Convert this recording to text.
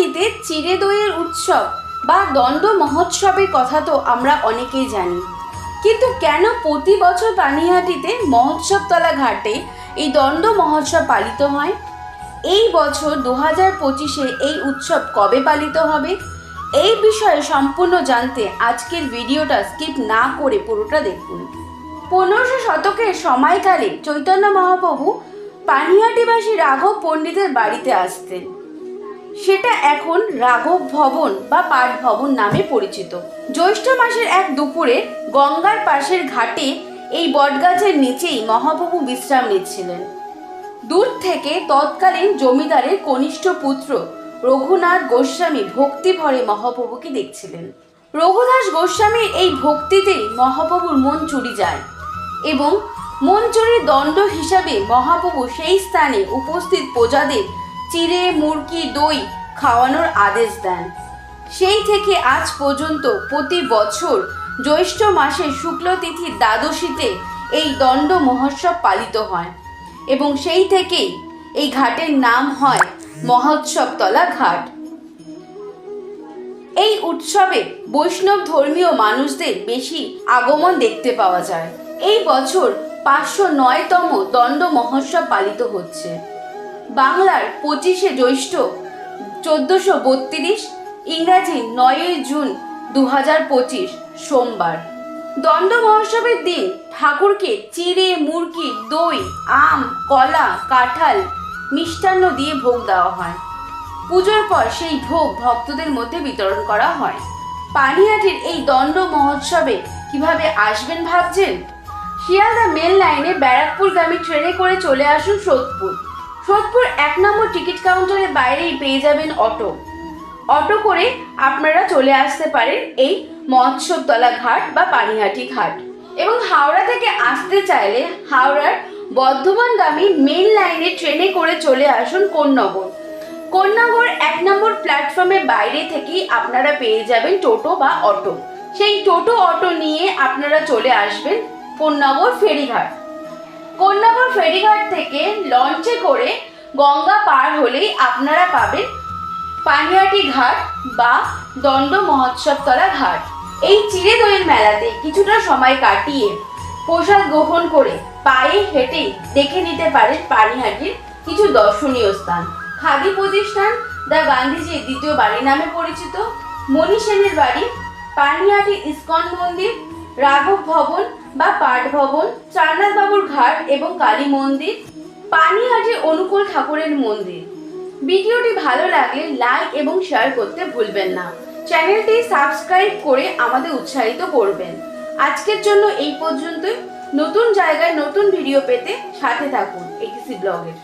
পানিহাটিতে চিড়ে দইয়ের উৎসব বা দণ্ড মহোৎসবের কথা তো আমরা অনেকেই জানি। কিন্তু কেন প্রতি বছর পানিহাটিতে মহোৎসবতলা ঘাটে এই দণ্ড মহোৎসব পালিত হয়? এই বছর দু হাজার পঁচিশে এই উৎসব কবে পালিত হবে? এই বিষয়ে সম্পূর্ণ জানতে আজকের ভিডিওটা স্কিপ না করে পুরোটা দেখুন। পনেরোশো শতকের সময়কালে চৈতন্য মহাপ্রভু পানিহাটিবাসী রাঘব পণ্ডিতের বাড়িতে আসতেন। সেটা এখন রাঘব ভবন বা পাঠ ভবন নামে পরিচিত। জ্যৈষ্ঠ মাসের এক দুপুরে গঙ্গার পাশের ঘাটে এই বটগাছের নিচেই মহাপ্রভু বিশ্রাম নিচ্ছিলেন। দূর থেকে তৎকালীন জমিদারের কনিষ্ঠ পুত্র রঘুনাথ গোস্বামী ভক্তি ভরে মহাপ্রভুকে দেখছিলেন। রঘুদাস গোস্বামীর এই ভক্তিতেই মহাপ্রভুর মন চুরি যায় এবং মন চুরির দণ্ড হিসাবে মহাপ্রভু সেই স্থানে উপস্থিত প্রজাদের চিড়ে, মুরগি, দই খাওয়ানোর আদেশ দেন। সেই থেকে আজ পর্যন্ত প্রতি বছর জ্যৈষ্ঠ মাসের শুক্লতিথির দ্বাদশীতে এই দণ্ড মহোৎসব পালিত হয় এবং সেই থেকেই এই ঘাটের নাম হয় মহোৎসবতলা ঘাট। এই উৎসবে বৈষ্ণব ধর্মীয় মানুষদের বেশি আগমন দেখতে পাওয়া যায়। এই বছর পাঁচশো নয়তম দণ্ড মহোৎসব পালিত হচ্ছে। বাংলার পঁচিশে জ্যৈষ্ঠ চোদ্দোশো বত্রিশ, ইংরাজি নয়ই জুন দু হাজার পঁচিশ, সোমবার। দণ্ড মহোৎসবের দিন ঠাকুরকে চিড়ে, মুরগি, দই, আম, কলা, কাঁঠাল মিষ্টান্ন দিয়ে ভোগ দেওয়া হয়। পুজোর পর সেই ভোগ ভক্তদের মধ্যে বিতরণ করা হয়। পানিহাটির এই দণ্ড মহোৎসবে কীভাবে আসবেন ভাবছেন? শিয়ালদা মেল লাইনে ব্যারাকপুরগামী ট্রেনে করে চলে আসুন সোদপুর। সোদপুর এক নম্বর টিকিট কাউন্টারের বাইরেই পেয়ে যাবেন অটো। অটো করে আপনারা চলে আসতে পারেন এই মৎস্যতলা ঘাট বা পানিহাটি ঘাট। এবং হাওড়া থেকে আসতে চাইলে হাওড়ার বর্ধমানগামী মেন লাইনে ট্রেনে করে চলে আসুন কোন্নগর। কোন্নগর এক নম্বর প্ল্যাটফর্মের বাইরে থেকেই আপনারা পেয়ে যাবেন টোটো বা অটো। সেই টোটো অটো নিয়ে আপনারা চলে আসবেন কোন্নগর ফেরিঘাট। কোন্নগর ফেরিঘাট থেকে লঞ্চে করে গঙ্গা পার হলেই আপনারা পাবেন পানিহাটি ঘাট বা দণ্ড মহোৎসবতলা ঘাট। এই চিড়ে দইয়ের মেলাতে কিছুটা সময় কাটিয়ে প্রসাদ গ্রহণ করে পায়ে হেঁটে দেখে নিতে পারেন পানিহাটির কিছু দর্শনীয় স্থান। খাদি প্রতিষ্ঠান দা গান্ধীজির দ্বিতীয় বাড়ি নামে পরিচিত। মণি সেনের বাড়ি পানিহাটি ইস্কন মন্দির, রাঘব ভবন পাঠ ভবন চারনাথ বাবুর ঘাট এবং কালী মন্দির, পানিহাটির অনুকূল ঠাকুরের মন্দির। ভিডিওটি ভালো লাগলে লাইক এবং শেয়ার করতে ভুলবেন না। চ্যানেলটি সাবস্ক্রাইব করে আমাদের উৎসাহিত করবেন। আজকের জন্য এই পর্যন্তই। নতুন জায়গায় নতুন ভিডিও পেতে সাথে থাকুন এটিসি ব্লগের